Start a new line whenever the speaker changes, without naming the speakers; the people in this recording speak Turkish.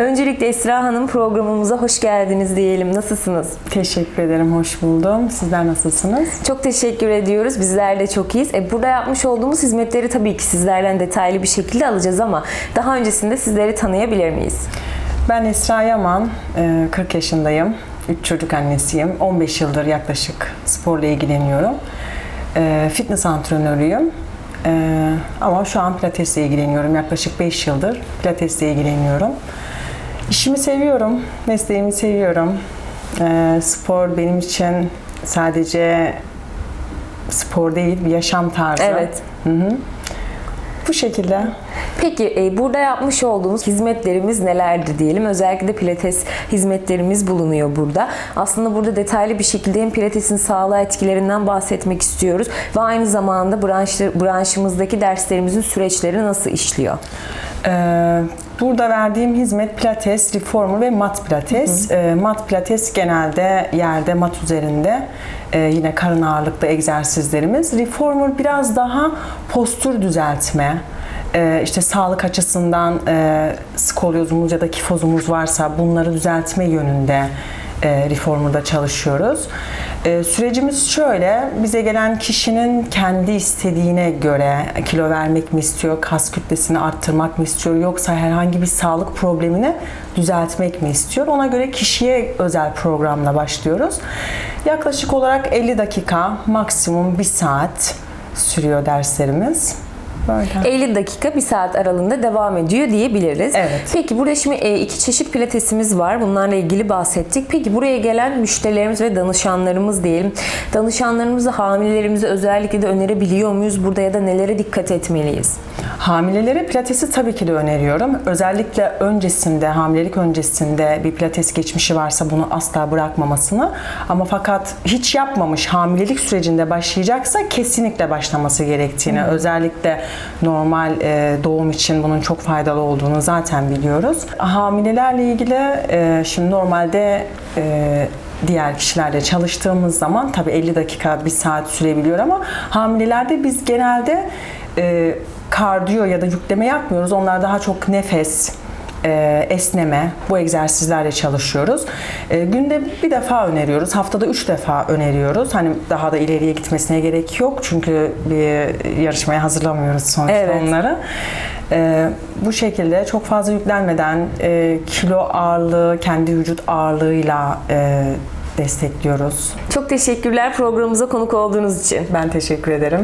Öncelikle Esra Hanım programımıza hoş geldiniz diyelim. Nasılsınız?
Teşekkür ederim, hoş buldum. Sizler nasılsınız?
Çok teşekkür ediyoruz. Bizler de çok iyiyiz. E, burada yapmış olduğumuz hizmetleri tabii ki sizlerden detaylı bir şekilde alacağız ama daha öncesinde sizleri tanıyabilir miyiz?
Ben Esra Yaman, e, 40 yaşındayım. 3 çocuk annesiyim. 15 yıldır yaklaşık sporla ilgileniyorum. E, Fitness antrenörüyüm. E, Ama şu an pilatesle ilgileniyorum. Yaklaşık 5 yıldır pilatesle ilgileniyorum. İşimi seviyorum, mesleğimi seviyorum. E, Spor benim için sadece spor değil, bir yaşam tarzı.
Evet.
Bu şekilde.
Peki e, burada yapmış olduğumuz hizmetlerimiz nelerdir diyelim. Özellikle de pilates hizmetlerimiz bulunuyor burada. Aslında burada detaylı bir şekilde hem pilatesin sağlığa etkilerinden bahsetmek istiyoruz ve aynı zamanda branşlı, branşımızdaki derslerimizin süreçleri nasıl işliyor?
Ee, Burada verdiğim hizmet pilates, reformer ve mat pilates. Ee, mat pilates genelde yerde mat üzerinde Ee, yine karın ağırlıklı egzersizlerimiz. Reformer biraz daha postür düzeltme. Ee, işte sağlık açısından e, skolyozumuz ya da kifozumuz varsa bunları düzeltme yönünde e, reformer'da çalışıyoruz. E, sürecimiz şöyle, bize gelen kişinin kendi istediğine göre kilo vermek mi istiyor, kas kütlesini arttırmak mı istiyor, yoksa herhangi bir sağlık problemini düzeltmek mi istiyor? Ona göre kişiye özel programla başlıyoruz. Yaklaşık olarak 50 dakika, maksimum 1 saat sürüyor derslerimiz. Böyle.
50 dakika 1 saat aralığında devam ediyor diyebiliriz.
Evet.
Peki burada şimdi e, iki çeşit pilatesimiz var. Bunlarla ilgili bahsettik. Peki buraya gelen müşterilerimiz ve danışanlarımız diyelim. Danışanlarımızı, hamilelerimizi özellikle de önerebiliyor muyuz burada ya da nelere dikkat etmeliyiz?
Hamilelere pilatesi tabii ki de öneriyorum. Özellikle öncesinde, hamilelik öncesinde bir pilates geçmişi varsa bunu asla bırakmamasını. Ama fakat hiç yapmamış hamilelik sürecinde başlayacaksa kesinlikle başlaması gerektiğini, özellikle normal e, doğum için bunun çok faydalı olduğunu zaten biliyoruz. Hamilelerle ilgili e, şimdi normalde e, diğer kişilerle çalıştığımız zaman tabii 50 dakika, 1 saat sürebiliyor ama hamilelerde biz genelde e, kardiyo ya da yükleme yapmıyoruz. Onlar daha çok nefes, e, esneme bu egzersizlerle çalışıyoruz. E, günde bir defa öneriyoruz. Haftada üç defa öneriyoruz. Hani daha da ileriye gitmesine gerek yok. Çünkü bir yarışmaya hazırlamıyoruz sonuçta
Evet.
onları. E, bu şekilde çok fazla yüklenmeden e, kilo ağırlığı, kendi vücut ağırlığıyla e, destekliyoruz.
Çok teşekkürler programımıza konuk olduğunuz için.
Ben teşekkür ederim.